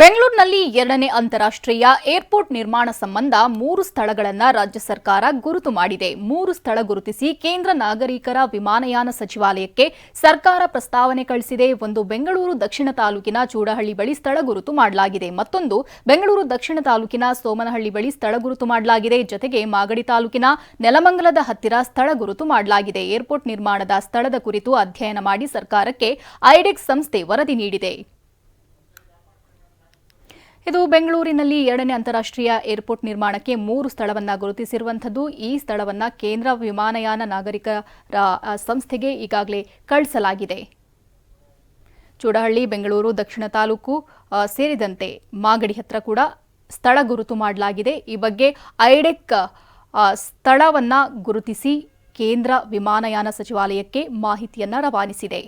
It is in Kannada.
ಬೆಂಗಳೂರಿನಲ್ಲಿ ಎರಡನೇ ಅಂತಾರಾಷ್ಟ್ರೀಯ ಏರ್ಪೋರ್ಟ್ ನಿರ್ಮಾಣ ಸಂಬಂಧ ಮೂರು ಸ್ಥಳಗಳನ್ನು ರಾಜ್ಯ ಸರ್ಕಾರ ಗುರುತು ಮಾಡಿದೆ. ಮೂರು ಸ್ಥಳ ಗುರುತಿಸಿ ಕೇಂದ್ರ ನಾಗರಿಕರ ವಿಮಾನಯಾನ ಸಚಿವಾಲಯಕ್ಕೆ ಸರ್ಕಾರ ಪ್ರಸ್ತಾವನೆ ಕಳಿಸಿದೆ. ಒಂದು ಬೆಂಗಳೂರು ದಕ್ಷಿಣ ತಾಲೂಕಿನ ಚೂಡಹಳ್ಳಿ ಬಳಿ ಸ್ಥಳ ಗುರುತು ಮಾಡಲಾಗಿದೆ. ಮತ್ತೊಂದು ಬೆಂಗಳೂರು ದಕ್ಷಿಣ ತಾಲೂಕಿನ ಸೋಮನಹಳ್ಳಿ ಬಳಿ ಸ್ಥಳ ಗುರುತು ಮಾಡಲಾಗಿದೆ. ಜೊತೆಗೆ ಮಾಗಡಿ ತಾಲೂಕಿನ ನೆಲಮಂಗಲದ ಹತ್ತಿರ ಸ್ಥಳ ಗುರುತು ಮಾಡಲಾಗಿದೆ. ಏರ್ಪೋರ್ಟ್ ನಿರ್ಮಾಣದ ಸ್ಥಳದ ಕುರಿತು ಅಧ್ಯಯನ ಮಾಡಿ ಸರ್ಕಾರಕ್ಕೆ ಐಡೆಕ್ಸ್ ಸಂಸ್ಥೆ ವರದಿ ನೀಡಿದೆ. ಇದು ಬೆಂಗಳೂರಿನಲ್ಲಿ ಎರಡನೇ ಅಂತಾರಾಷ್ಟ್ರೀಯ ಏರ್ಪೋರ್ಟ್ ನಿರ್ಮಾಣಕ್ಕೆ ಮೂರು ಸ್ಥಳವನ್ನು ಗುರುತಿಸಿರುವಂಥದ್ದು. ಈ ಸ್ಥಳವನ್ನು ಕೇಂದ್ರ ವಿಮಾನಯಾನ ನಾಗರಿಕರ ಸಂಸ್ಥೆಗೆ ಈಗಾಗಲೇ ಕಳಿಸಲಾಗಿದೆ. ಚೂಡಹಳ್ಳಿ, ಬೆಂಗಳೂರು, ದಕ್ಷಿಣ ತಾಲೂಕು ಸೇರಿದಂತೆ ಮಾಗಡಿ ಹತ್ರ ಕೂಡ ಸ್ಥಳ ಗುರುತು ಮಾಡಲಾಗಿದೆ. ಈ ಬಗ್ಗೆ ಐಡೆಕ್ ಸ್ಥಳವನ್ನು ಸ್ಥಳವನ್ನ ಗುರುತಿಸಿ ಕೇಂದ್ರ ವಿಮಾನಯಾನ ಸಚಿವಾಲಯಕ್ಕೆ ಮಾಹಿತಿಯನ್ನು ರವಾನಿಸಿದೆ.